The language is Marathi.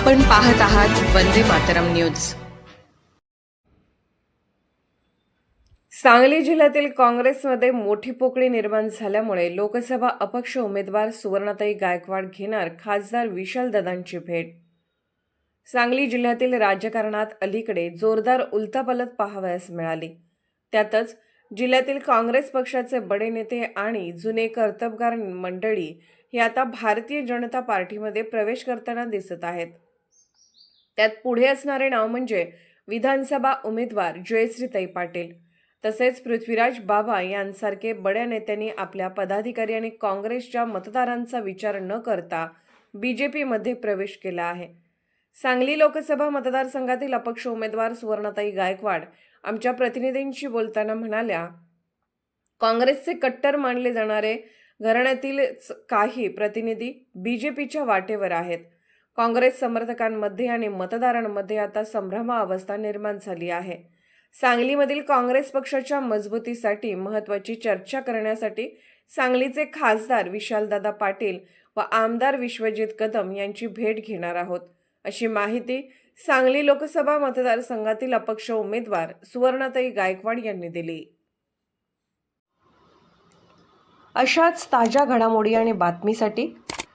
आपण पाहत आहात वंदे मातरम न्यूज. सांगली जिल्ह्यातील काँग्रेसमध्ये मोठी पोकळी निर्माण झाल्यामुळे लोकसभा अपक्ष उमेदवार सुवर्णाताई गायकवाड घेणार खासदार विशाल दादांची भेट. सांगली जिल्ह्यातील राजकारणात अलीकडे जोरदार उलतापालत पाहावयास मिळाली. त्यातच जिल्ह्यातील काँग्रेस पक्षाचे बडे नेते आणि जुने कर्तबगार मंडळी हे आता भारतीय जनता पार्टीमध्ये प्रवेश करताना दिसत आहेत. त्यात पुढे असणारे नाव म्हणजे विधानसभा उमेदवार जयश्रीताई पाटील. तसेच पृथ्वीराज बाबा यांसारखे बड्या नेत्यांनी आपल्या पदाधिकारी आणि काँग्रेसच्या मतदारांचा विचार न करता बी जे पीमध्ये प्रवेश केला आहे. सांगली लोकसभा मतदारसंघातील अपक्ष उमेदवार सुवर्णाताई गायकवाड आमच्या प्रतिनिधींशी बोलताना म्हणाल्या काँग्रेसचे कट्टर मानले जाणारे घराण्यातील काही प्रतिनिधी बी जे पीच्या वाटेवर आहेत. काँग्रेस समर्थकांमध्ये आणि मतदारांमध्ये आता संभ्रमावस्था निर्माण झाली आहे. सांगलीमधील काँग्रेस पक्षाच्या मजबूतीसाठी महत्त्वाची चर्चा करण्यासाठी सांगलीचे खासदार विशालदादा पाटील व आमदार विश्वजित कदम यांची भेट घेणार आहोत. अशी माहिती सांगली लोकसभा मतदारसंघातील अपक्ष उमेदवार सुवर्णाताई गायकवाड यांनी दिली. अशाच ताज्या घडामोडी आणि बातमीसाठी